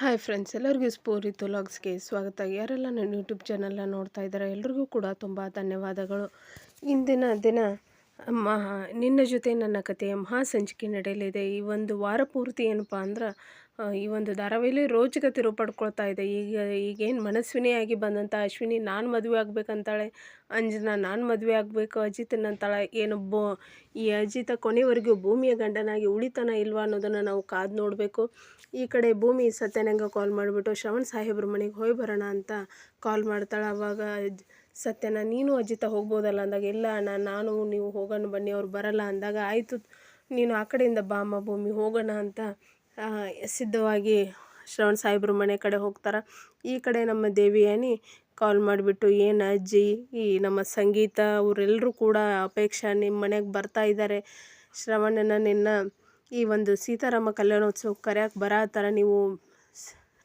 Hi friends, ಎಲ್ಲರಿಗೂ ಸ್ಪೂರಿ ತೊಲಾಗ್ಸ್ಗೆ ಸ್ವಾಗತ. ಯಾರೆಲ್ಲ ನನ್ನ ಯೂಟ್ಯೂಬ್ ಚಾನಲ್ನ ನೋಡ್ತಾ ಇದ್ದಾರೆ, ಎಲ್ರಿಗೂ ಕೂಡ ತುಂಬ ಧನ್ಯವಾದಗಳು. ಇಂದಿನ ದಿನ ಮಹಾ, ನಿನ್ನ ಜೊತೆ ನನ್ನ ಕಥೆಯ ಮಹಾ ಸಂಚಿಕೆ ನಡೆಯಲಿದೆ. ಈ ಒಂದು ವಾರ ಪೂರ್ತಿ ಏನಪ್ಪ ಅಂದ್ರೆ ಈ ಒಂದು ಧಾರಾವಾಹಿಲಿ ರೋಚಕ ರೂಪಡ್ಕೊಳ್ತಾ ಪಡ್ಕೊಳ್ತಾ ಇದೆ. ಈಗ, ಈಗೇನು ಮನಸ್ವಿನಿಯಾಗಿ ಬಂದಂಥ ಅಶ್ವಿನಿ ನಾನು ಮದುವೆ ಆಗಬೇಕಂತಾಳೆ, ಅಂಜನಾ ನಾನು ಮದುವೆ ಆಗಬೇಕು ಅಜಿತನಂತಾಳೆ ಏನು ಬೋ, ಈ ಅಜಿತ ಕೊನೆವರೆಗೂ ಭೂಮಿಯ ಗಂಡನಾಗಿ ಉಳಿತಾನ ಇಲ್ವಾ ಅನ್ನೋದನ್ನು ನಾವು ಕಾದು ನೋಡಬೇಕು. ಈ ಕಡೆ ಭೂಮಿ ಸತ್ಯನಂಗ ಕಾಲ್ ಮಾಡಿಬಿಟ್ಟು, ಶ್ರವಣ್ ಸಾಹೇಬ್ರ ಮನೆಗೆ ಹೋಗಿ ಬರೋಣ ಅಂತ ಕಾಲ್ ಮಾಡ್ತಾಳೆ. ಅವಾಗ ಸತ್ಯನ, ನೀನು ಅಜಿತ ಹೋಗ್ಬೋದಲ್ಲ ಅಂದಾಗ, ಇಲ್ಲ ಅಣ್ಣ, ನಾನು ನೀವು ಹೋಗೋಣ ಬನ್ನಿ, ಅವ್ರು ಬರಲ್ಲ ಅಂದಾಗ, ಆಯಿತು, ನೀನು ಆ ಕಡೆಯಿಂದ ಬಾಮ ಭೂಮಿ, ಹೋಗೋಣ ಅಂತ ಸಿದ್ಧವಾಗಿ ಶ್ರವಣ ಸಾಹೇಬ್ರ ಮನೆ ಕಡೆ ಹೋಗ್ತಾರೆ. ಈ ಕಡೆ ನಮ್ಮ ದೇವಿಯಾನಿ ಕಾಲ್ ಮಾಡಿಬಿಟ್ಟು, ಏನು ಅಜ್ಜಿ, ಈ ನಮ್ಮ ಸಂಗೀತ ಅವರೆಲ್ಲರೂ ಕೂಡ ಅಪೇಕ್ಷಾ ನಿಮ್ಮ ಮನೆಗೆ ಬರ್ತಾ ಇದ್ದಾರೆ ಶ್ರವಣನ ನಿನ್ನ ಈ ಒಂದು ಸೀತಾರಾಮ ಕಲ್ಯಾಣೋತ್ಸವ ಕರೆಯಕ್ಕೆ ಥರ ನೀವು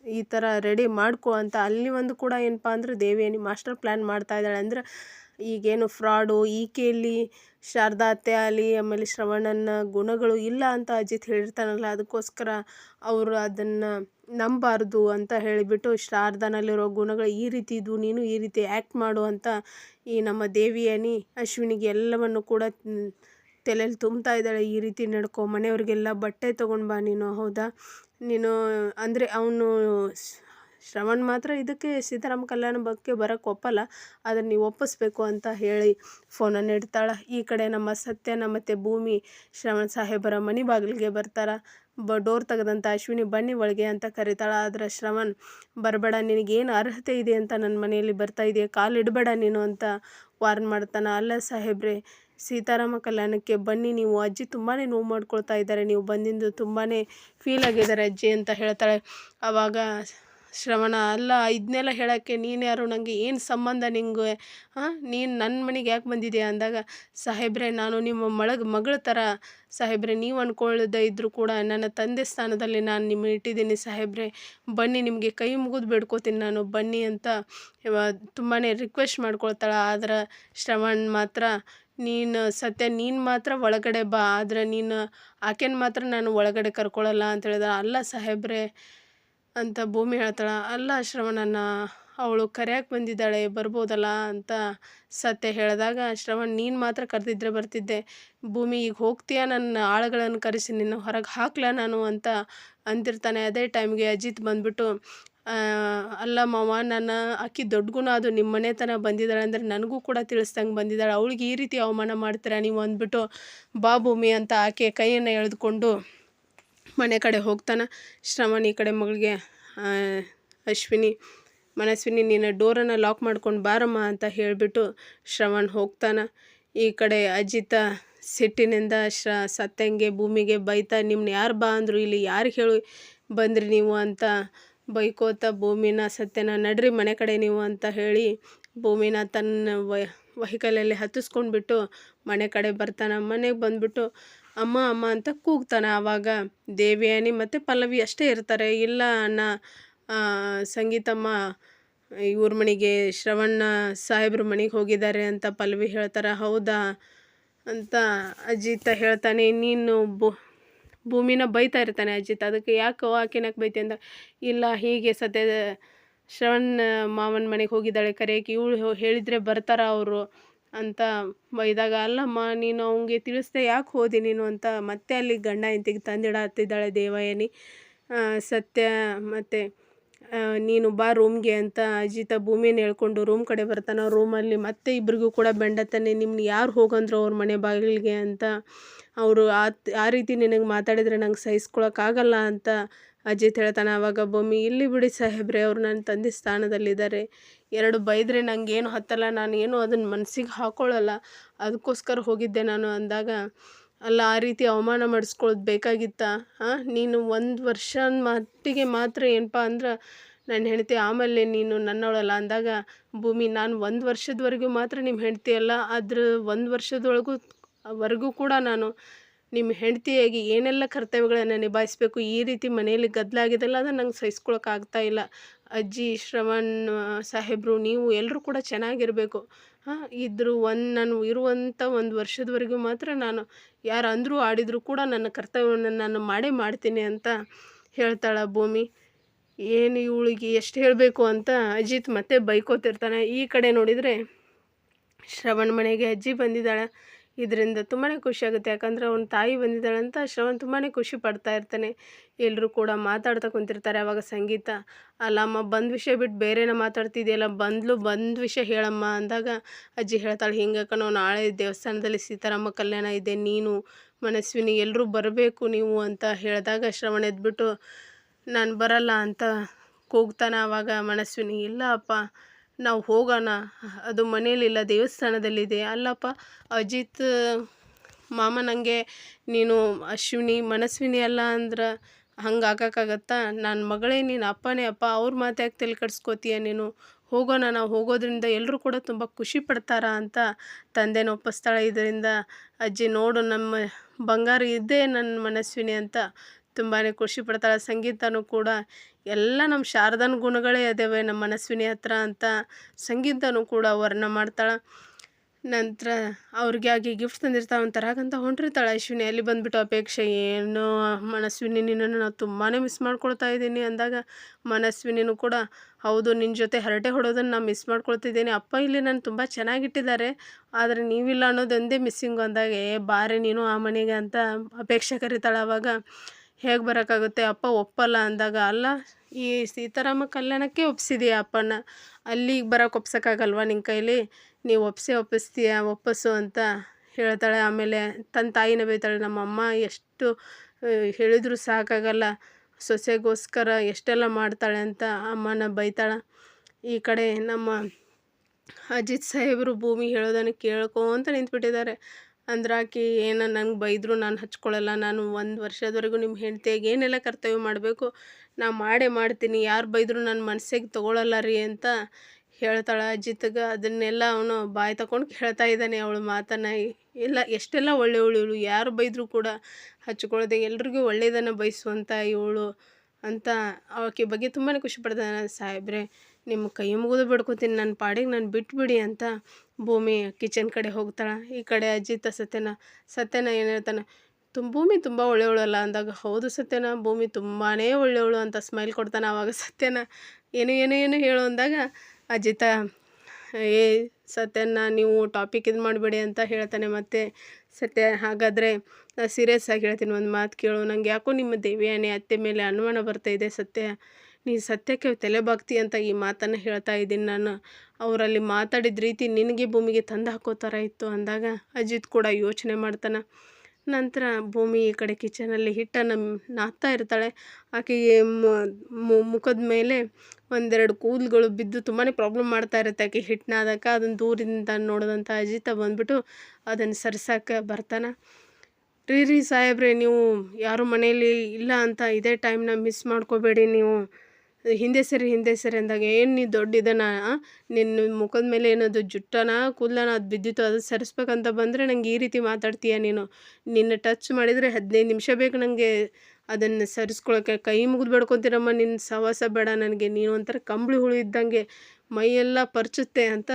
ಈ ಥರ ರೆಡಿ ಮಾಡ್ಕೋ ಅಂತ. ಅಲ್ಲಿ ಒಂದು ಕೂಡ ಏನಪ್ಪ ಅಂದ್ರೆ ದೇವಿಯಾನಿ ಮಾಸ್ಟರ್ ಪ್ಲ್ಯಾನ್ ಮಾಡ್ತಾ ಇದ್ದಾಳೆ. ಅಂದ್ರೆ ಈಗೇನು ಫ್ರಾಡು ಈಕೆಯಲ್ಲಿ ಶಾರದಾ ಅತ್ತೆ ಆಗಲಿ, ಆಮೇಲೆ ಶ್ರವಣನ ಗುಣಗಳು ಇಲ್ಲ ಅಂತ ಅಜಿತ್ ಹೇಳಿರ್ತಾನಲ್ಲ ಅದಕ್ಕೋಸ್ಕರ ಅವರು ಅದನ್ನು ನಂಬಾರ್ದು ಅಂತ ಹೇಳಿಬಿಟ್ಟು ಶಾರದಾನಲ್ಲಿರೋ ಗುಣಗಳು ಈ ರೀತಿ ಇದ್ವು, ನೀನು ಈ ರೀತಿ ಆ್ಯಕ್ಟ್ ಮಾಡು ಅಂತ ಈ ನಮ್ಮ ದೇವಿಯನಿ ಅಶ್ವಿನಿಗೆ ಎಲ್ಲವನ್ನು ಕೂಡ ತಲೆಯಲ್ಲಿ ತುಂಬ್ತಾ ಇದ್ದಾಳೆ, ಈ ರೀತಿ ನಡ್ಕೊ, ಮನೆಯವ್ರಿಗೆಲ್ಲ ಬಟ್ಟೆ ತೊಗೊಂಡು ಬಾ ನೀನು, ಹೌದಾ? ನೀನು ಅಂದರೆ ಅವನು ಶ್ರವಣ್ ಮಾತ್ರ ಇದಕ್ಕೆ ಸೀತಾರಾಮ ಕಲ್ಯಾಣ ಬಗ್ಗೆ ಬರೋಕ್ಕೆ ಒಪ್ಪಲ್ಲ. ಅದನ್ನು ನೀವು ಒಪ್ಪಿಸ್ಬೇಕು ಅಂತ ಹೇಳಿ ಫೋನನ್ನು ಇಡ್ತಾಳೆ. ಈ ಕಡೆ ನಮ್ಮ ಸತ್ಯನ ಮತ್ತು ಭೂಮಿ ಶ್ರವಣ್ ಸಾಹೇಬರ ಮನೆ ಬಾಗಿಲಿಗೆ ಬರ್ತಾರೆ. ಬ, ಡೋರ್ ತೆಗೆದಂಥ ಅಶ್ವಿನಿ ಬನ್ನಿ ಒಳಗೆ ಅಂತ ಕರೀತಾಳೆ. ಆದರೆ ಶ್ರವಣ್, ಬರಬೇಡ, ನಿನಗೇನು ಅರ್ಹತೆ ಇದೆ ಅಂತ ನನ್ನ ಮನೆಯಲ್ಲಿ ಬರ್ತಾ ಇದೆಯಾ? ಕಾಲು ಇಡಬೇಡ ನೀನು ಅಂತ ವಾರ್ನ್ ಮಾಡ್ತಾನೆ. ಅಲ್ಲ ಸಾಹೇಬ್ರೆ, ಸೀತಾರಾಮ ಕಲ್ಯಾಣಕ್ಕೆ ಬನ್ನಿ. ನೀವು ಅಜ್ಜಿ ತುಂಬಾ ನೋವು ಮಾಡ್ಕೊಳ್ತಾ ಇದ್ದಾರೆ. ನೀವು ಬಂದಿಂದು ತುಂಬಾ ಫೀಲ್ ಆಗಿದ್ದಾರೆ ಅಜ್ಜಿ ಅಂತ ಹೇಳ್ತಾಳೆ. ಆವಾಗ ಶ್ರವಣ, ಅಲ್ಲ ಇದನ್ನೆಲ್ಲ ಹೇಳೋಕ್ಕೆ ನೀನು ಯಾರು? ನನಗೆ ಏನು ಸಂಬಂಧ ನಿಂಗೆ? ಹಾಂ ನೀನು ನನ್ನ ಮನೆಗೆ ಯಾಕೆ ಬಂದಿದ್ದೀಯ ಅಂದಾಗ, ಸಾಹೇಬ್ರೆ, ನಾನು ನಿಮ್ಮ ಮಳಗ ಮಗಳ ಥರ ಸಾಹೇಬ್ರೆ, ನೀವು ಅಂದ್ಕೊಳ್ಳದೆ ಇದ್ದರೂ ಕೂಡ ನನ್ನ ತಂದೆ ಸ್ಥಾನದಲ್ಲಿ ನಾನು ನಿಮ್ಮ ಇಟ್ಟಿದ್ದೀನಿ ಸಾಹೇಬ್ರೆ. ಬನ್ನಿ, ನಿಮಗೆ ಕೈ ಮುಗಿದು ಬೇಡ್ಕೋತೀನಿ ನಾನು. ಬನ್ನಿ ಅಂತ ತುಂಬಾ ರಿಕ್ವೆಸ್ಟ್ ಮಾಡ್ಕೊಳ್ತಾಳೆ. ಆದ್ರೆ ಶ್ರವಣ್ ಮಾತ್ರ, ನೀನು ಸತ್ಯ, ನೀನು ಮಾತ್ರ ಒಳಗಡೆ ಬಾ. ಆದರೆ ನೀನು, ಆಕೆನ ಮಾತ್ರ ನಾನು ಒಳಗಡೆ ಕರ್ಕೊಳ್ಳಲ್ಲ ಅಂತ ಹೇಳಿದ. ಅಲ್ಲ ಸಾಹೇಬ್ರೆ ಅಂತ ಭೂಮಿ ಹೇಳ್ತಾಳೆ, ಅಲ್ಲ ಶ್ರವಣನ ಅವಳು ಕರೆಯಕ್ಕೆ ಬಂದಿದ್ದಾಳೆ, ಬರ್ಬೋದಲ್ಲ ಅಂತ ಸತ್ಯ ಹೇಳಿದಾಗ, ಶ್ರವಣ್, ನೀನು ಮಾತ್ರ ಕರೆದಿದ್ರೆ ಬರ್ತಿದ್ದೆ. ಭೂಮಿ ಈಗ ಹೋಗ್ತೀಯಾ? ನನ್ನ ಆಳುಗಳನ್ನು ಕರೆಸಿ, ನಿನ್ನ ಹೊರಗೆ ಹಾಕ್ಲಾ ನಾನು? ಅಂತ ಅಂತಿರ್ತಾನೆ ಅದೇ ಟೈಮ್ಗೆ ಅಜಿತ್ ಬಂದ್ಬಿಟ್ಟು ಅಲ್ಲ ಮಾವ, ನನ್ನ ಆಕಿ ದೊಡ್ಡ ಗುಣ ಅದು. ನಿಮ್ಮ ಮನೆ ತನಕ ಬಂದಿದ್ದಾಳೆ ಅಂದರೆ ನನಗೂ ಕೂಡ ತಿಳಿಸ್ದಂಗೆ ಬಂದಿದ್ದಾಳೆ. ಅವಳಿಗೆ ಈ ರೀತಿ ಅವಮಾನ ಮಾಡ್ತೀರಾ? ನೀವು ಅಂದ್ಬಿಟ್ಟು, ಬಾ ಭೂಮಿ ಅಂತ ಆಕೆ ಕೈಯನ್ನು ಎಳೆದುಕೊಂಡು ಮನೆ ಕಡೆ ಹೋಗ್ತಾನೆ. ಶ್ರವಣ್ ಈ ಕಡೆ ಮಗಳಿಗೆ ಅಶ್ವಿನಿ, ಮನಸ್ವಿನಿ ನೀನು ಡೋರನ್ನು ಲಾಕ್ ಮಾಡ್ಕೊಂಡು ಬಾರಮ್ಮ ಅಂತ ಹೇಳಿಬಿಟ್ಟು ಶ್ರವಣ್ ಹೋಗ್ತಾನೆ. ಈ ಕಡೆ ಅಜಿತ ಸಿಟ್ಟಿನಿಂದ ಶ್ರ ಸತ್ತಂಗೆ ಭೂಮಿಗೆ ಬೈತಾ ನಿಮ್ಮನ್ನ ಯಾರು ಬಾ ಅಂದರು, ಇಲ್ಲಿ ಯಾರು ಹೇಳಿ, ಬಂದ್ರಿ ನೀವು ಅಂತ ಬೈಕೋತ, ಭೂಮಿನ, ಸತ್ಯನ, ನಡ್ರಿ ಮನೆ ಕಡೆ ನೀವು ಅಂತ ಹೇಳಿ ಭೂಮಿನ ತನ್ನ ವೆಹಿಕಲಲ್ಲಿ ಹತ್ತಿಸ್ಕೊಂಡ್ಬಿಟ್ಟು ಮನೆ ಕಡೆ ಬರ್ತಾನೆ. ಮನೆಗೆ ಬಂದ್ಬಿಟ್ಟು ಅಮ್ಮ ಅಮ್ಮ ಅಂತ ಕೂಗ್ತಾನೆ ಆವಾಗ. ದೇವಯಾನಿ ಮತ್ತು ಪಲ್ಲವಿ ಅಷ್ಟೇ ಇರ್ತಾರೆ. ಇಲ್ಲ ಅಣ್ಣ ಸಂಗೀತಮ್ಮ, ಇವ್ರ ಮನೆಗೆ ಶ್ರವಣ ಸಾಹೇಬ್ರ ಮನೆಗೆ ಹೋಗಿದ್ದಾರೆ ಅಂತ ಪಲ್ಲವಿ ಹೇಳ್ತಾರೆ. ಹೌದಾ ಅಂತ ಅಜಿತ ಹೇಳ್ತಾನೆ. ನೀನು ಭೂಮಿನ ಬೈತಾ ಇರ್ತಾನೆ ಅಜಿತ್. ಅದಕ್ಕೆ ಯಾಕೆ ಆಕೆನಕ್ಕೆ ಬೈತಿ ಅಂದ. ಇಲ್ಲ, ಹೀಗೆ ಸತ್ಯ ಶ್ರವಣ ಮಾವನ ಮನೆಗೆ ಹೋಗಿದ್ದಾಳೆ ಕರೆಯಕ್ಕೆ. ಇವಳು ಹೇಳಿದರೆ ಬರ್ತಾರ ಅವರು. ಅಂತ ಬೈದಾಗ, ಅಲ್ಲಮ್ಮ, ನೀನು ಅವನಿಗೆ ತಿಳಿಸ್ದೆ ಯಾಕೆ ಹೋದಿ ನೀನು ಅಂತ ಮತ್ತೆ ಅಲ್ಲಿ ಗಂಡ ಹೆಂಡತಿಗೆ ತಂದಿಡತ್ತಿದ್ದಾಳೆ ದೇವಯಾನಿ. ಸತ್ಯ ಮತ್ತು ನೀನು ಬಾ ರೂಮ್ಗೆ ಅಂತ ಅಜಿತ ಭೂಮಿನ ಹೇಳ್ಕೊಂಡು ರೂಮ್ ಕಡೆ ಬರ್ತಾನೆ. ರೂಮಲ್ಲಿ ಮತ್ತೆ ಇಬ್ರಿಗೂ ಕೂಡ ಬೆಂಡತಾನೆ. ನಿಮ್ನ ಯಾರು ಹೋಗಂದ್ರು ಅವ್ರ ಮನೆ ಬಾಗಿಲಿಗೆ ಅಂತ ಅವರು ಆ ಆ ರೀತಿ ನಿನಗೆ ಮಾತಾಡಿದರೆ ನಂಗೆ ಸಹಿಸ್ಕೊಳಕ್ಕಾಗಲ್ಲ ಅಂತ ಅಜಿತ್ ಹೇಳ್ತಾನೆ. ಆವಾಗ ಭೂಮಿ, ಇಲ್ಲಿ ಬಿಡಿ ಸಾಹೇಬ್ರೆ, ಅವ್ರು ನನ್ನ ತಂದೆ ಸ್ಥಾನದಲ್ಲಿದ್ದಾರೆ. ಎರಡು ಬೈದರೆ ನನಗೇನು ಹತ್ತಲ್ಲ ನಾನು ಏನು ಅದನ್ನು ಮನಸ್ಸಿಗೆ ಹಾಕೊಳ್ಳಲ್ಲ ಅದಕ್ಕೋಸ್ಕರ ಹೋಗಿದ್ದೆ ನಾನು ಅಂದಾಗ, ಅಲ್ಲ, ಆ ರೀತಿ ಅವಮಾನ ಮಾಡಿಸ್ಕೊಳ್ಳೋದು ಬೇಕಾಗಿತ್ತಾ? ಹಾಂ ನೀನು ಒಂದು ವರ್ಷ ಮಟ್ಟಿಗೆ ಮಾತ್ರ ಏನಪ್ಪ ಅಂದ್ರೆ ನನ್ನ ಹೆಂಡತಿ ಆಮೇಲೆ ನೀನು ನನ್ನವಳಲ್ಲ ಅಂದಾಗ, ಭೂಮಿ, ನಾನು ಒಂದು ವರ್ಷದವರೆಗೂ ಮಾತ್ರ ನಿಮ್ಮ ಹೆಂಡತಿ ಅಲ್ಲ ಅದ್ರ ಒಂದು ವರ್ಷದೊಳಗೂ, ವರೆಗೂ ಕೂಡ ನಾನು ನಿಮ್ಮ ಹೆಂಡತಿಯಾಗಿ ಏನೆಲ್ಲ ಕರ್ತವ್ಯಗಳನ್ನು ನಿಭಾಯಿಸಬೇಕು, ಈ ರೀತಿ ಮನೆಯಲ್ಲಿ ಗದ್ದಲ ಆಗಿದೆಲ್ಲ ಅದನ್ನು ನಂಗೆ ಸಹಿಸ್ಕೊಳಕ್ಕಾಗ್ತಾ ಇಲ್ಲ. ಅಜ್ಜಿ, ಶ್ರವಣ್ ಸಾಹೇಬರು, ನೀವು ಎಲ್ಲರೂ ಕೂಡ ಚೆನ್ನಾಗಿರಬೇಕು. ಹಾಂ, ಇದ್ರು ಒಂದು ನಾನು ಇರುವಂಥ ಒಂದು ವರ್ಷದವರೆಗೂ ಮಾತ್ರ ನಾನು ಯಾರು ಅಂದರೂ ಆಡಿದರೂ ಕೂಡ ನನ್ನ ಕರ್ತವ್ಯವನ್ನು ನಾನು ಮಾಡೇ ಮಾಡ್ತೀನಿ ಅಂತ ಹೇಳ್ತಾಳೆ ಭೂಮಿ. ಏನು ಇವಳಿಗೆ ಎಷ್ಟು ಹೇಳಬೇಕು ಅಂತ ಅಜಿತ್ ಮತ್ತೆ ಬೈಕೋತಿರ್ತಾನೆ. ಈ ಕಡೆ ನೋಡಿದರೆ ಶ್ರವಣ್ ಮನೆಗೆ ಅಜ್ಜಿ ಬಂದಿದ್ದಾಳೆ. ಇದರಿಂದ ತುಂಬಾ ಖುಷಿ ಆಗುತ್ತೆ. ಯಾಕಂದರೆ ಅವ್ನ ತಾಯಿ ಬಂದಿದ್ದಾಳೆ ಅಂತ ಶ್ರವಣ್ ತುಂಬಾ ಖುಷಿ ಪಡ್ತಾ ಇರ್ತಾನೆ. ಎಲ್ಲರೂ ಕೂಡ ಮಾತಾಡ್ತಾ ಕುಂತಿರ್ತಾರೆ ಅವಾಗ ಸಂಗೀತ. ಅಲ್ಲಮ್ಮ ಬಂದ ವಿಷಯ ಬಿಟ್ಟು ಬೇರೆನ ಮಾತಾಡ್ತಿದೆಯಲ್ಲ? ಬಂದ್ಲು ಬಂದ ವಿಷಯ ಹೇಳಮ್ಮ ಅಂದಾಗ ಅಜ್ಜಿ ಹೇಳ್ತಾಳೆ, ಹಿಂಗೆ ಕಣೋ, ನಾಳೆ ದೇವಸ್ಥಾನದಲ್ಲಿ ಸೀತಾರಾಮ ಕಲ್ಯಾಣ ಇದೆ, ನೀನು ಮನಸ್ವಿನಿ ಎಲ್ಲರೂ ಬರಬೇಕು ನೀವು ಅಂತ ಹೇಳಿದಾಗ ಶ್ರವಣ ಎದ್ಬಿಟ್ಟು, ನಾನು ಬರಲ್ಲ ಅಂತ ಕೂಗ್ತಾನೆ ಆವಾಗ ಮನಸ್ವಿನಿ. ಇಲ್ಲ ಅಪ್ಪ ನಾವು ಹೋಗೋಣ. ಅದು ಮನೇಲಿಲ್ಲ ದೇವಸ್ಥಾನದಲ್ಲಿದೆ. ಅಲ್ಲಪ್ಪ, ಅಜಿತ್, ಮಾಮ ನನಗೆ ನೀನು ಅಶ್ವಿನಿ, ಮನಸ್ವಿನಿ ಅಲ್ಲ ಅಂದ್ರೆ ಹಂಗೆ ಆಗೋಕ್ಕಾಗತ್ತಾ ನನ್ನ ಮಗಳೇ, ನೀನು ಅಪ್ಪನೇ, ಅಪ್ಪ, ಅವ್ರ ಮಾತು ಯಾಕೆ ತಲೆ ನೀನು? ಹೋಗೋಣ, ನಾವು ಹೋಗೋದ್ರಿಂದ ಎಲ್ಲರೂ ಕೂಡ ತುಂಬ ಖುಷಿ ಪಡ್ತಾರ ಅಂತ ತಂದೆನ ಒಪ್ಪಿಸ್ತಾಳೆ. ಇದರಿಂದ ಅಜ್ಜಿ, ನೋಡು, ನಮ್ಮ ಬಂಗಾರ ಇದ್ದೇ ನನ್ನ ಮನಸ್ವಿನಿ ಅಂತ ತುಂಬಾ ಖುಷಿ ಪಡ್ತಾಳೆ. ಸಂಗೀತನೂ ಕೂಡ ಎಲ್ಲ ನಮ್ಮ ಶಾರದನ ಗುಣಗಳೇ ಅದಾವೆ ನಮ್ಮ ಮನಸ್ವಿನಿ ಹತ್ರ ಅಂತ ಸಂಗೀತನೂ ಕೂಡ ವರ್ಣ ಮಾಡ್ತಾಳೆ. ನಂತರ ಅವ್ರಿಗೆ ಆಗಿ ಗಿಫ್ಟ್ ತಂದಿರ್ತಾಳೆ ಅವ್ನು ಹಾಗಂತ ಹೊಂಟಿರ್ತಾಳೆ ಅಶ್ವಿನಿ ಅಲ್ಲಿ ಬಂದುಬಿಟ್ಟು ಅಪೇಕ್ಷೆ, ಏನು ಮನಸ್ವಿನಿ, ನಿನ್ನನ್ನು ನಾವು ತುಂಬಾ ಮಿಸ್ ಮಾಡ್ಕೊಳ್ತಾ ಇದ್ದೀನಿ ಅಂದಾಗ ಮನಸ್ವಿನಿನೂ ಕೂಡ, ಹೌದು ನಿನ್ನ ಜೊತೆ ಹರಟೆ ಹೊಡೋದನ್ನು ನಾನು ಮಿಸ್ ಮಾಡ್ಕೊಳ್ತಿದ್ದೀನಿ. ಅಪ್ಪ ಇಲ್ಲಿ ನಾನು ತುಂಬ ಚೆನ್ನಾಗಿಟ್ಟಿದ್ದಾರೆ. ಆದರೆ ನೀವಿಲ್ಲ ಅನ್ನೋದೊಂದೇ ಮಿಸ್ಸಿಂಗ್ ಅಂದಾಗ, ಏ ಬಾರೆ, ನೀನು ಆ ಮನೆಗೆ ಅಂತ ಅಪೇಕ್ಷೆ ಕರಿತಾಳೆ ಆವಾಗ ಹೇಗೆ ಬರೋಕ್ಕಾಗುತ್ತೆ ಅಪ್ಪ ಒಪ್ಪಲ್ಲ ಅಂದಾಗ, ಅಲ್ಲ, ಈ ಸೀತಾರಾಮ ಕಲ್ಯಾಣಕ್ಕೆ ಒಪ್ಸಿದೀಯ ಅಪ್ಪನ ಅಲ್ಲಿಗೆ ಬರೋಕೆ ಒಪ್ಸೋಕ್ಕಾಗಲ್ವಾ ನಿನ್ನ ಕೈಲಿ? ನೀವು ಒಪ್ಸೇ ಒಪ್ಪಿಸ್ತೀಯ, ಒಪ್ಪಿಸು ಅಂತ ಹೇಳ್ತಾಳೆ. ಆಮೇಲೆ ತನ್ನ ತಾಯಿನ ಬೈತಾಳೆ ನಮ್ಮಮ್ಮ ಎಷ್ಟು ಹೇಳಿದ್ರು ಸಾಕಾಗಲ್ಲ. ಸೊಸೆಗೋಸ್ಕರ ಎಷ್ಟೆಲ್ಲ ಮಾಡ್ತಾಳೆ ಅಂತ ಅಮ್ಮನ ಬೈತಾಳೆ. ಈ ಕಡೆ ನಮ್ಮ ಅಜಿತ್ ಸಾಹೇಬರು ಭೂಮಿ ಹೇಳೋದನ್ನು ಕೇಳ್ಕೊಂತ ನಿಂತ್ಬಿಟ್ಟಿದ್ದಾರೆ. ಅಂದ್ರೆ ಆಕೆ ಏನು ನಂಗೆ ಬೈದರು ನಾನು ಹಚ್ಕೊಳ್ಳಲ್ಲ ನಾನು ಒಂದು ವರ್ಷದವರೆಗೂ ನಿಮ್ಮ ಹೆಂಡ್ತಿಯಾಗಿ ಏನೆಲ್ಲ ಕರ್ತವ್ಯ ಮಾಡಬೇಕು, ನಾ ಮಾಡೇ ಮಾಡ್ತೀನಿ. ಯಾರು ಬೈದರು ನನ್ನ ಮನಸ್ಸಿಗೆ ತೊಗೊಳಲ್ಲ ರೀ ಅಂತ ಹೇಳ್ತಾಳೆ ಅಜಿತ್ಗೆ. ಅದನ್ನೆಲ್ಲ ಅವನು ಬಾಯಿ ತಗೊಂಡು ಹೇಳ್ತಾ ಇದ್ದಾನೆ ಅವಳು ಮಾತನ್ನು. ಎಲ್ಲ ಎಷ್ಟೆಲ್ಲ ಒಳ್ಳೆ ಇವಳು. ಯಾರು ಬೈದರೂ ಕೂಡ ಹಚ್ಕೊಳ್ಳೋದೆ ಎಲ್ರಿಗೂ ಒಳ್ಳೆಯದನ್ನು ಬಯಸುವಂಥ ಇವಳು ಅಂತ ಆಕೆ ಬಗ್ಗೆ ತುಂಬಾ ಖುಷಿ ಪಡ್ತಾನೆ ಸಾಹೇಬ್ರೆ. ನಿಮ್ಮ ಕೈ ಮುಗಿದು ಬಿಡ್ಕೊತೀನಿ ನನ್ನ ಪಾಡಿಗೆ ನಾನು ಬಿಟ್ಬಿಡಿ ಅಂತ ಭೂಮಿ ಕಿಚನ್ ಕಡೆ ಹೋಗ್ತಾಳೆ. ಈ ಕಡೆ ಅಜಿತ ಸತ್ಯನ ಸತ್ಯನ ಏನು ಹೇಳ್ತಾನೆ ತುಂಬ ಭೂಮಿ ತುಂಬ ಒಳ್ಳೆಯವಳಲ್ಲ ಅಂದಾಗ, ಹೌದು ಸತ್ಯನ, ಭೂಮಿ ತುಂಬಾ ಒಳ್ಳೆಯವಳು ಅಂತ ಸ್ಮೈಲ್ ಕೊಡ್ತಾನೆ ಆವಾಗ ಸತ್ಯನ. ಏನು ಏನು ಏನು ಹೇಳು ಅಂದಾಗ ಅಜಿತ ಏ ಸತ್ಯನ, ನೀವು ಟಾಪಿಕ್ ಇದು ಮಾಡಬೇಡಿ ಅಂತ ಹೇಳ್ತಾನೆ ಮತ್ತೆ ಸತ್ಯ, ಹಾಗಾದರೆ ಸೀರಿಯಸ್ ಆಗಿ ಹೇಳ್ತೀನಿ, ಒಂದು ಮಾತು ಕೇಳು. ನಂಗೆ ಯಾಕೋ ನಿಮ್ಮ ದೇವಿಯಾನೆ, ಅತ್ತೆ ಮೇಲೆ ಅನುಮಾನ ಬರ್ತಾಯಿದೆ ಸತ್ಯ. ನೀ ಸತ್ಯಕ್ಕೆ ತಲೆ ಬಾಗ್ತಿ ಅಂತ ಈ ಮಾತನ್ನು ಹೇಳ್ತಾ ಇದ್ದೀನಿ ನಾನು. ಅವರಲ್ಲಿ ಮಾತಾಡಿದ ರೀತಿ ನಿನಗೆ ಭೂಮಿಗೆ ತಂದು ಹಾಕೋ ಥರ ಇತ್ತು ಅಂದಾಗ ಅಜಿತ್ ಕೂಡ ಯೋಚನೆ ಮಾಡ್ತಾನೆ. ನಂತರ ಭೂಮಿ ಈ ಕಡೆ ಕಿಚನಲ್ಲಿ ಹಿಟ್ಟನ್ನು ನಾದ್ತಾ ಇರ್ತಾಳೆ. ಆಕೆಗೆ ಮುಖದ ಮೇಲೆ ಒಂದೆರಡು ಕೂದಲುಗಳು ಬಿದ್ದು ತುಂಬಾ ಪ್ರಾಬ್ಲಮ್ ಮಾಡ್ತಾ ಇರುತ್ತೆ ಆಕೆ ಹಿಟ್ಟು ಅದನ್ನು ದೂರದಿಂದ ನೋಡಿದಂಥ ಅಜಿತ ಬಂದ್ಬಿಟ್ಟು ಅದನ್ನು ಸರ್ಸಕ್ಕೆ ಬರ್ತಾನೆ. ರೀ ರೀ ಸಾಹೇಬ್ರೆ, ನೀವು ಯಾರು ಮನೆಯಲ್ಲಿ ಇಲ್ಲ ಅಂತ ಇದೇ ಟೈಮ್ನ ಮಿಸ್ ಮಾಡ್ಕೋಬೇಡಿ ನೀವು. ಹಿಂದೆ ಸರಿ ಹಿಂದೆ ಸರಿ ಅಂದಾಗ ಏನು ನೀ ದೊಡ್ಡ ಇದನ್ನ ನಿನ್ನ ಮುಖದ ಮೇಲೆ ಏನದು ಜುಟ್ಟನ, ಕೂದಲನ ಅದು ಬಿದ್ದಿತ್ತು ಅದು ಸರಿಸ್ಬೇಕಂತ ಬಂದರೆ ನಂಗೆ ಈ ರೀತಿ ಮಾತಾಡ್ತೀಯ ನೀನು? ನಿನ್ನ ಟಚ್ ಮಾಡಿದರೆ ಹದಿನೈದು ನಿಮಿಷ ಬೇಕು ನನಗೆ ಅದನ್ನು ಸರಿಸ್ಕೊಳಕ್ಕೆ. ಕೈ ಮುಗಿದು ಬೇಡ್ಕೊತೀರಮ್ಮ ನಿನ್ನ ಸವಾಸ ಬೇಡ ನನಗೆ. ನೀನು ಒಂಥರ ಕಂಬಳಿ ಹುಳು ಇದ್ದಂಗೆ ಮೈಯೆಲ್ಲ ಪರ್ಚುತ್ತೆ ಅಂತ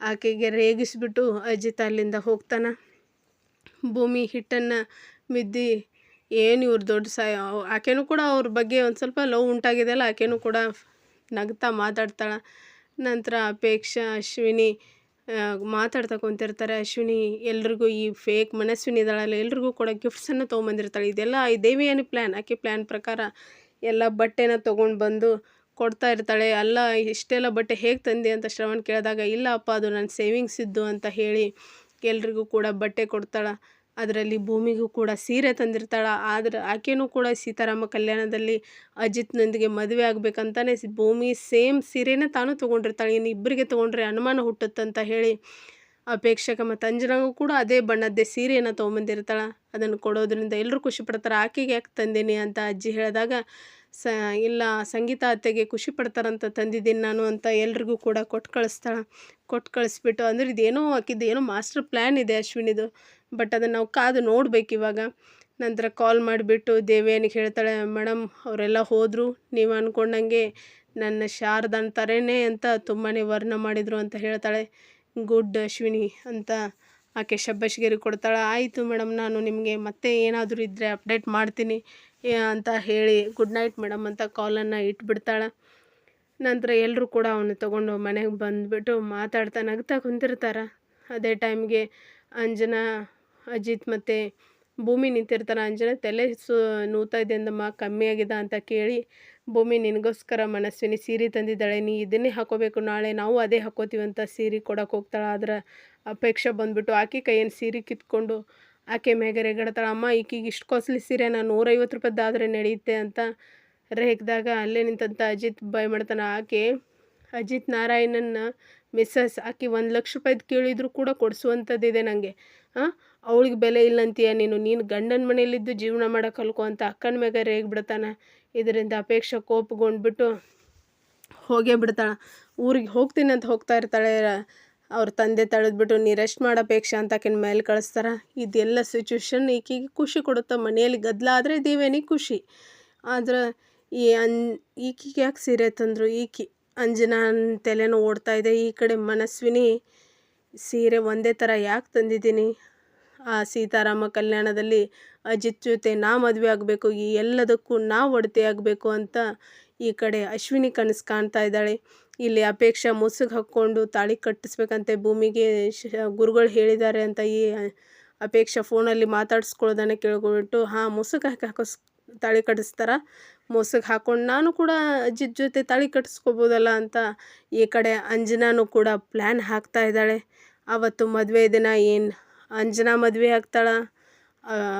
ಆಕೆಗೆ ರೇಗಿಸ್ಬಿಟ್ಟು ಅಜಿತ ಅಲ್ಲಿಂದ ಹೋಗ್ತಾನೆ. ಭೂಮಿ ಹಿಟ್ಟನ್ನು ಮಿದ್ದಿ ಏನು ಇವ್ರು ದೊಡ್ಡ ಸಾಯ ಆಕೆನೂ ಕೂಡ ಅವ್ರ ಬಗ್ಗೆ ಒಂದು ಸ್ವಲ್ಪ ಲವ್ ಉಂಟಾಗಿದೆಯಲ್ಲ, ಆಕೆನೂ ಕೂಡ ನಗ್ತಾ ಮಾತಾಡ್ತಾಳೆ. ನಂತರ ಅಪೇಕ್ಷಾ, ಅಶ್ವಿನಿ ಮಾತಾಡ್ತಾ ಕುಂತಿರ್ತಾರೆ. ಅಶ್ವಿನಿ ಎಲ್ರಿಗೂ ಈ ಫೇಕ್ ಮನಸ್ವಿನಿ ಇದ್ದಾಳಲ್ಲ, ಎಲ್ರಿಗೂ ಕೂಡ ಗಿಫ್ಟ್ಸನ್ನು ತೊಗೊಂಬಂದಿರ್ತಾಳೆ. ಇದೆಲ್ಲ ಈ ದೇವಿಯಾನಿ ಪ್ಲ್ಯಾನ್ ಆಕೆ ಪ್ಲ್ಯಾನ್ ಪ್ರಕಾರ ಎಲ್ಲ ಬಟ್ಟೆನ ತೊಗೊಂಡು ಬಂದು ಕೊಡ್ತಾ ಇರ್ತಾಳೆ. ಅಲ್ಲ, ಇಷ್ಟೆಲ್ಲ ಬಟ್ಟೆ ಹೇಗೆ ತಂದೆ ಅಂತ ಶ್ರವಣ್ ಕೇಳಿದಾಗ ಇಲ್ಲ ಅಪ್ಪ ಅದು ನನ್ನ ಸೇವಿಂಗ್ಸ್ ಇದ್ದು ಅಂತ ಹೇಳಿ ಎಲ್ರಿಗೂ ಕೂಡ ಬಟ್ಟೆ ಕೊಡ್ತಾಳೆ. ಅದರಲ್ಲಿ ಭೂಮಿಗೂ ಕೂಡ ಸೀರೆ ತಂದಿರ್ತಾಳೆ. ಆದ್ರೆ ಆಕೆಯೂ ಕೂಡ ಸೀತಾರಾಮ ಕಲ್ಯಾಣದಲ್ಲಿ ಅಜಿತ್ನೊಂದಿಗೆ ಮದುವೆ ಆಗಬೇಕಂತಾನೆ ಭೂಮಿ ಸೇಮ್ ಸೀರೆನೇ ತಾನು ತೊಗೊಂಡಿರ್ತಾಳೆ. ಇನ್ನು ಇಬ್ಬರಿಗೆ ತೊಗೊಂಡ್ರೆ ಅನುಮಾನ ಹುಟ್ಟುತ್ತಂತ ಹೇಳಿ ಅಪೇಕ್ಷಕ ಮತ್ತು ಅಂಜನಾಗೂ ಕೂಡ ಅದೇ ಬಣ್ಣದ್ದೇ ಸೀರೆಯನ್ನು ತೊಗೊಂಬಂದಿರ್ತಾಳೆ. ಅದನ್ನು ಕೊಡೋದ್ರಿಂದ ಎಲ್ಲರೂ ಖುಷಿ ಪಡ್ತಾರೆ. ಆಕೆಗೆ ಯಾಕೆ ತಂದೀನಿ ಅಂತ ಅಜ್ಜಿ ಹೇಳಿದಾಗ, ಸ, ಇಲ್ಲ, ಸಂಗೀತ ಅತ್ತೆಗೆ ಖುಷಿ ಪಡ್ತಾರಂತ ತಂದಿದ್ದೀನಿ ನಾನು ಅಂತ ಎಲ್ರಿಗೂ ಕೂಡ ಕೊಟ್ಟು ಕಳಿಸ್ತಾಳೆ. ಕೊಟ್ಟು ಕಳಿಸ್ಬಿಟ್ಟು ಅಂದ್ರೆ ಇದೇನೋ ಆಕಿದ್ದು ಏನೋ ಮಾಸ್ಟರ್ ಪ್ಲ್ಯಾನ್ ಇದೆ ಅಶ್ವಿನಿದು. ಬಟ್ ಅದನ್ನು ನಾವು ಕಾದು ನೋಡ್ಬೇಕು ಇವಾಗ. ನಂತರ ಕಾಲ್ ಮಾಡಿಬಿಟ್ಟು ದೇವಯಾನಿಗೆ ಹೇಳ್ತಾಳೆ ಮೇಡಮ್ ಅವರೆಲ್ಲ ಹೋದರು, ನೀವು ಅಂದ್ಕೊಂಡಂಗೆ ನನ್ನ ಶಾರದ ಅಂತಾರೇ ಅಂತ ತುಂಬಾ ವರ್ಣ ಮಾಡಿದರು ಅಂತ ಹೇಳ್ತಾಳೆ. ಗುಡ್ ಅಶ್ವಿನಿ ಅಂತ ಆಕೆ ಶಬ್ಬಶ್ಗಿರಿ ಕೊಡ್ತಾಳೆ. ಆಯಿತು ಮೇಡಮ್ ನಾನು ನಿಮಗೆ ಮತ್ತೆ ಏನಾದರೂ ಇದ್ದರೆ ಅಪ್ಡೇಟ್ ಮಾಡ್ತೀನಿ ಅಂತ ಹೇಳಿ ಗುಡ್ ನೈಟ್ ಮೇಡಮ್ ಅಂತ ಕಾಲನ್ನು ಇಟ್ಬಿಡ್ತಾಳೆ. ನಂತರ ಎಲ್ಲರೂ ಕೂಡ ಅವನು ತೊಗೊಂಡು ಮನೆಗೆ ಬಂದುಬಿಟ್ಟು ಮಾತಾಡ್ತಾ ನಗ್ತಾ ಕುಂತಿರ್ತಾರೆ. ಅದೇ ಟೈಮ್ಗೆ ಅಂಜನಾ ಅಜಿತ್ ಮತ್ತು ಭೂಮಿ ನಿಂತಿರ್ತಾರೆ ಅಂಜನ ತಲೆ ಸು, ನೂತಾ ಇದೆ ಅಂದಮ್ಮ, ಕಮ್ಮಿ ಆಗಿದೆ ಅಂತ ಕೇಳಿ ಭೂಮಿ ನಿನಗೋಸ್ಕರ ಮನಸ್ವಿನಿ ಸೀರೆ ತಂದಿದ್ದಾಳೆ, ನೀ ಇದನ್ನೇ ಹಾಕೋಬೇಕು, ನಾಳೆ ನಾವು ಅದೇ ಹಾಕೋತೀವಿ ಅಂತ ಸೀರೆ ಕೊಡೋಕೆ ಹೋಗ್ತಾಳೆ, ಆದ್ರೆ ಅಪೇಕ್ಷೆ ಬಂದುಬಿಟ್ಟು ಆಕೆ ಕೈಯನ್ನು ಸೀರೆ ಕಿತ್ಕೊಂಡು ಆಕೆ ಮೇಗೆ ರೇಗಡ್ತಾಳೆ, ಅಮ್ಮ ಈಕಿಗೆ ಇಷ್ಟು ಕಾಸ್ಟ್ಲಿ ಸೀರೆ, ನಾನು ನೂರೈವತ್ತು ರೂಪಾಯಿದ್ದಾದರೆ ನಡೆಯುತ್ತೆ ಅಂತ ರೇಗ್ದಾಗ ಅಲ್ಲೇ ನಿಂತಂತ ಅಜಿತ್ ಬಾಯ್ ಮಾಡ್ತಾನೆ, ಆಕೆ ಅಜಿತ್ ನಾರಾಯಣನ ಮಿಸ್ಸಸ್ ಆಕೆ ಒಂದು ಲಕ್ಷ ರೂಪಾಯ್ದು ಕೇಳಿದ್ರು ಕೂಡ ಕೊಡಿಸುವಂಥದ್ದಿದೆ ನನಗೆ ಹಾಂ ಅವಳಿಗೆ ಬೆಲೆ ಇಲ್ಲಂತೀಯ ನೀನು? ನೀನು ಗಂಡನ ಮನೆಯಲ್ಲಿದ್ದು ಜೀವನ ಮಾಡೋ ಕಲ್ಕೊ ಅಂತ ಅಕ್ಕನ ಮ್ಯಾಗ ರೇಗ್ ಬಿಡ್ತಾನೆ. ಇದರಿಂದ ಅಪೇಕ್ಷೆ ಕೋಪಗೊಂಡ್ಬಿಟ್ಟು ಹೋಗೇ ಬಿಡ್ತಾಳೆ. ಊರಿಗೆ ಹೋಗ್ತೀನಿ ಅಂತ ಹೋಗ್ತಾ ಇರ್ತಾಳೆ. ಅವ್ರ ತಂದೆ ತಳೆದ್ಬಿಟ್ಟು, ನೀ ರೆಸ್ಟ್ ಮಾಡೋ ಅಪೇಕ್ಷೆ ಅಂತ ಆಕಿನ ಮೇಲೆ ಕಳಿಸ್ತಾರೆ. ಇದೆಲ್ಲ ಸಿಚುವೇಶನ್ ಈಕೆಗೆ ಖುಷಿ ಕೊಡುತ್ತೆ. ಮನೆಯಲ್ಲಿ ಗದ್ದಲ ಆದರೆ ದೇವೇನಿಗೆ ಖುಷಿ. ಆದ್ರೆ ಈ ಅನ್, ಈಕಿಗೆ ಯಾಕೆ ಸೀರೆ ತಂದರು? ಈಕಿ ಅಂಜನಾ ತಲೆನೂ ಓಡ್ತಾ ಇದೆ. ಈ ಕಡೆ ಮನಸ್ವಿನಿ ಸೀರೆ ಒಂದೇ ಥರ ಯಾಕೆ ತಂದಿದ್ದೀನಿ? ಆ ಸೀತಾರಾಮ ಕಲ್ಯಾಣದಲ್ಲಿ ಅಜಿತ್ ಜೊತೆ ನಾ ಮದುವೆ ಆಗಬೇಕು, ಈ ಎಲ್ಲದಕ್ಕೂ ನಾ ಒಡತಿ ಆಗಬೇಕು ಅಂತ ಈ ಕಡೆ ಅಶ್ವಿನಿ ಕನಸು ಕಾಣ್ತಾ ಇದ್ದಾಳೆ. ಇಲ್ಲಿ ಅಪೇಕ್ಷೆ ಮುಸುಗ್ ಹಾಕ್ಕೊಂಡು ತಾಳಿ ಕಟ್ಟಿಸ್ಬೇಕಂತೆ ಭೂಮಿಗೆ ಗುರುಗಳು ಹೇಳಿದ್ದಾರೆ ಅಂತ ಈ ಅಪೇಕ್ಷೆ ಫೋನಲ್ಲಿ ಮಾತಾಡಿಸ್ಕೊಳ್ಳೋದನ್ನು ಕೇಳ್ಕೊಬಿಟ್ಟು, ಹಾಂ, ಮುಸುಗ್ ಹಾಕಿ ಹಾಕೋಸ್ ತಾಳಿ ಕಟ್ಟಿಸ್ತಾರ? ಮುಸುಗ್ ಹಾಕ್ಕೊಂಡು ನಾನು ಕೂಡ ಅಜ್ಜಿದ ಜೊತೆ ತಾಳಿ ಕಟ್ಟಿಸ್ಕೋಬೋದಲ್ಲ ಅಂತ ಈ ಕಡೆ ಅಂಜನಾನು ಕೂಡ ಪ್ಲ್ಯಾನ್ ಹಾಕ್ತಾ ಇದ್ದಾಳೆ. ಅವತ್ತು ಮದುವೆ ದಿನ ಏನು ಅಂಜನಾ ಮದುವೆ ಆಗ್ತಾಳೆ.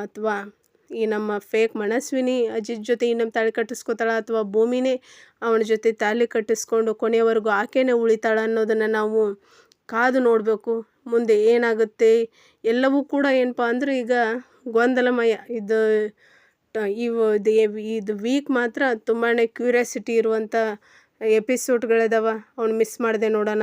ಅಥವಾ ಈ ನಮ್ಮ ಫೇಕ್ ಮನಸ್ವಿನಿ ಅಜಿತ್ ಜೊತೆ ಇನ್ನೊಮ್ಮೆ ತಾಳಿ ಕಟ್ಟಿಸ್ಕೊತಾಳ ಅಥವಾ ಭೂಮಿನೇ ಅವನ ಜೊತೆ ತಾಳಿ ಕಟ್ಟಿಸ್ಕೊಂಡು ಕೊನೆಯವರೆಗೂ ಆಕೆನೇ ಉಳಿತಾಳ ಅನ್ನೋದನ್ನು ನಾವು ಕಾದು ನೋಡಬೇಕು. ಮುಂದೆ ಏನಾಗುತ್ತೆ? ಎಲ್ಲವೂ ಕೂಡ ಏನಪ್ಪ ಅಂದರೆ ಈಗ ಗೊಂದಲಮಯ. ಇದು ಇವು, ಇದು ವೀಕ್ ಮಾತ್ರ ತುಂಬಾ ಕ್ಯೂರಿಯಾಸಿಟಿ ಇರುವಂಥ ಎಪಿಸೋಡ್ಗಳಿದಾವೆ ಅವ್ನು ಮಿಸ್ ಮಾಡಿದೆ ನೋಡೋಣ.